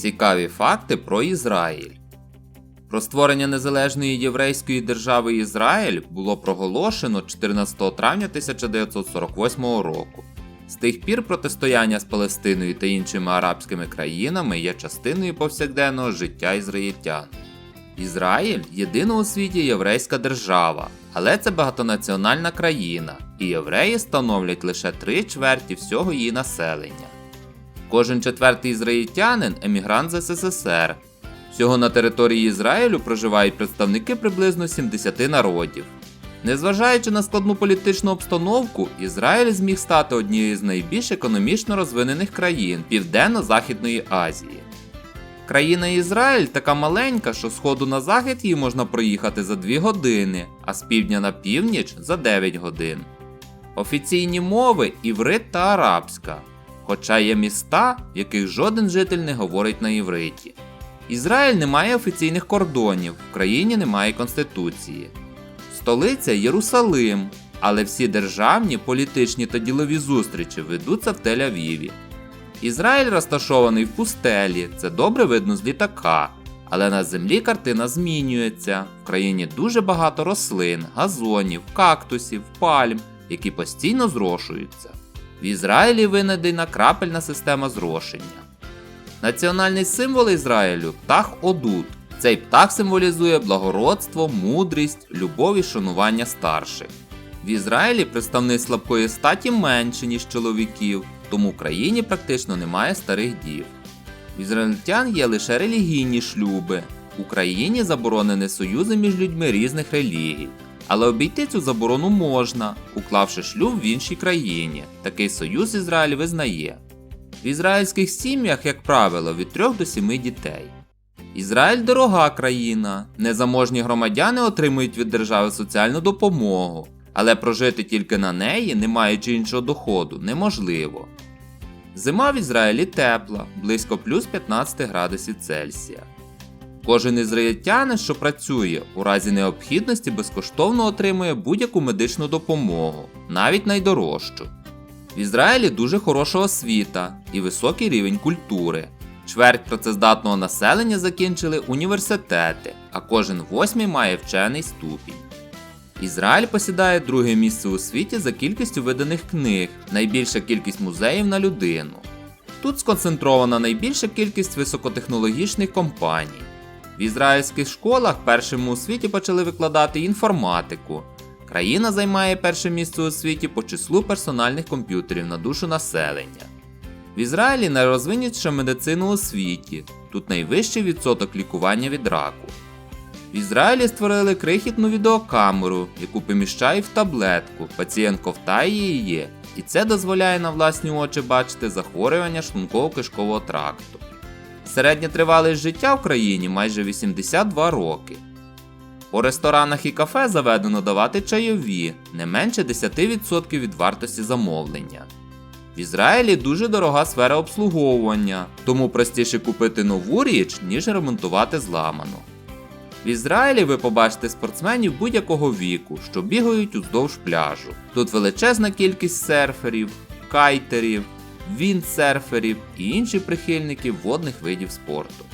Цікаві факти про Ізраїль. Про створення незалежної єврейської держави Ізраїль було проголошено 14 травня 1948 року. З тих пір протистояння з Палестиною та іншими арабськими країнами є частиною повсякденного життя ізраїльтян. Ізраїль єдина у світі єврейська держава, але це багатонаціональна країна, і євреї становлять лише три чверті всього її населення. Кожен четвертий ізраїльтянин емігрант з СССР. Всього на території Ізраїлю проживають представники приблизно 70 народів. Незважаючи на складну політичну обстановку, Ізраїль зміг стати однією з найбільш економічно розвинених країн Південно-Західної Азії. Країна Ізраїль така маленька, що з сходу на захід її можна проїхати за 2 години, а з півдня на північ за 9 годин. Офіційні мови іврит та арабська, хоча є міста, в яких жоден житель не говорить на івриті. Ізраїль не має офіційних кордонів, в країні немає конституції. Столиця Єрусалим, але всі державні, політичні та ділові зустрічі ведуться в Тель-Авіві. Ізраїль розташований в пустелі, це добре видно з літака. Але на землі картина змінюється. В країні дуже багато рослин, газонів, кактусів, пальм, які постійно зрошуються. В Ізраїлі винайдена крапельна система зрошення. Національний символ Ізраїлю птах Одут. Цей птах символізує благородство, мудрість, любов і шанування старших. В Ізраїлі представник слабкої статі менше, ніж чоловіків, тому в країні практично немає старих дів. В ізраїльтян є лише релігійні шлюби. В Україні заборонені союзи між людьми різних релігій. Але обійти цю заборону можна, уклавши шлюб в іншій країні. Такий союз Ізраїль визнає. В ізраїльських сім'ях, як правило, від 3 до 7 дітей. Ізраїль дорога країна. Незаможні громадяни отримують від держави соціальну допомогу, але прожити тільки на неї, не маючи іншого доходу, неможливо. Зима в Ізраїлі тепла, близько плюс 15 градусів Цельсія. Кожен ізраїльтянин, що працює, у разі необхідності безкоштовно отримує будь-яку медичну допомогу, навіть найдорожчу. В Ізраїлі дуже хороша освіта і високий рівень культури. Чверть працездатного населення закінчили університети, а кожен восьмий має вчений ступінь. Ізраїль посідає друге місце у світі за кількістю виданих книг, найбільша кількість музеїв на людину. Тут сконцентрована найбільша кількість високотехнологічних компаній. В ізраїльських школах першими у світі почали викладати інформатику. Країна займає перше місце у світі по числу персональних комп'ютерів на душу населення. В Ізраїлі найрозвинніша медицина у світі, тут найвищий відсоток лікування від раку. В Ізраїлі створили крихітну відеокамеру, яку поміщають в таблетку, пацієнт ковтає її, і це дозволяє на власні очі бачити захворювання шлунково-кишкового тракту. Середня тривалість життя в країні майже 82 роки. У ресторанах і кафе заведено давати чайові не менше 10% від вартості замовлення. В Ізраїлі дуже дорога сфера обслуговування, тому простіше купити нову річ, ніж ремонтувати зламану. В Ізраїлі ви побачите спортсменів будь-якого віку, що бігають уздовж пляжу. Тут величезна кількість серферів, кайтерів, віндсерферів і інші прихильники водних видів спорту.